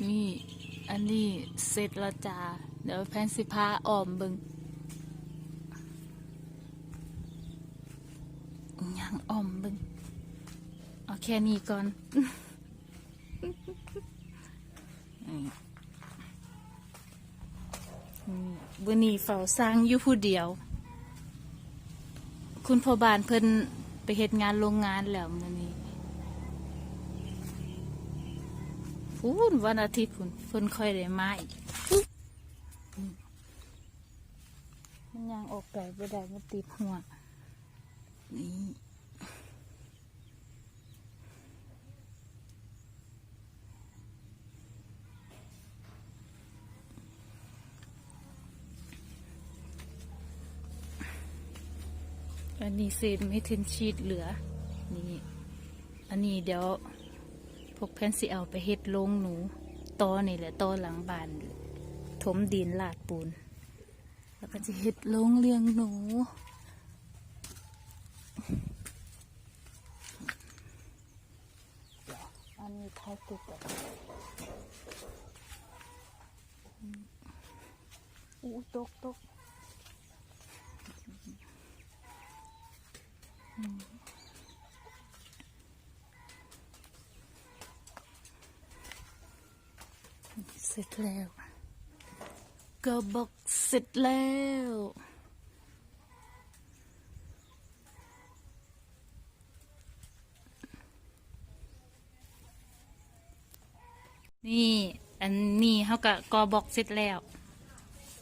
นี่ อันนี้เสร็จแล้วจ้า เดี๋ยวแพนสิพาออมเบิงยังออมเบิงเอาแค่นี้ก่อนนี่นี่วันนี้เฝ้าสร้างอยู่ผู้เดียว คุณพ่อบานเพิ่นไปเฮ็ดงานโรงงานแล้วมื้อนี้ พูนวันอาทิตย์คุณเพิ่นค่อยได้มาอีกมมันยังออกไก่บ่ได้มันติดหัว นี่อันนี้เศษไม่ถึงชีดเหลือ นี่ อันนี้เดี๋ยว วกแพนสิเอาไปเฮ็ดโรงหนูตอนี่แหละตอหลังบ้านถมดินลาดปูน แล้วก็จะเฮ็ดโรงเลี้ยงหนูอันนี้ทายตุกอะอู้ตกตกอื เสร็จแล้วก็บอกเสร็จแล้วนี่ อันนี้เขาก็กอบอกเสร็จแล้ว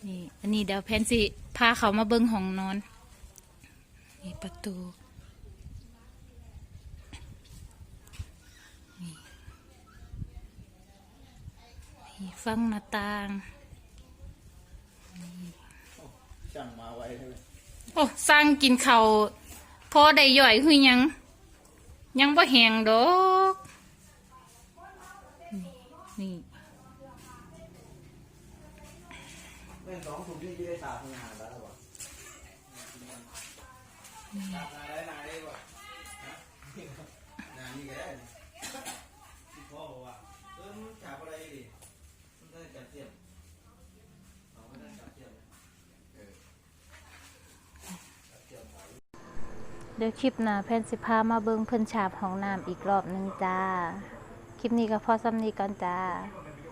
นี่ อันนี้เดี๋ยวแพนสิพาเขามาเบิ้งห้องนอน นี่ประตู นี่ฟังหน้าต่างช่างมาไว้เลยโอ้สร้างกินเขาวพอได้ย่อยคือหยัง ยังบ่แหงดอกนี่นี่เมื่อสองถุงที่จะได้ตากงานแล้วหรอตากงานได้นานได้ป่ะนานนี่ก็ได้ที่พ่อบอกว่าเออมันจับอะไรดิมันได้จับเทียมเอาไม่ได้จับเทียมเออจับเทียมหอย เดี๋ยวคลิปหน้าแพนสิพามาเบิ่งเพิ่นฉาบของน้ำอีกรอบหนึ่งจ้า คลิปนี้ก็พอซ้ำนี้ก่อนจ้า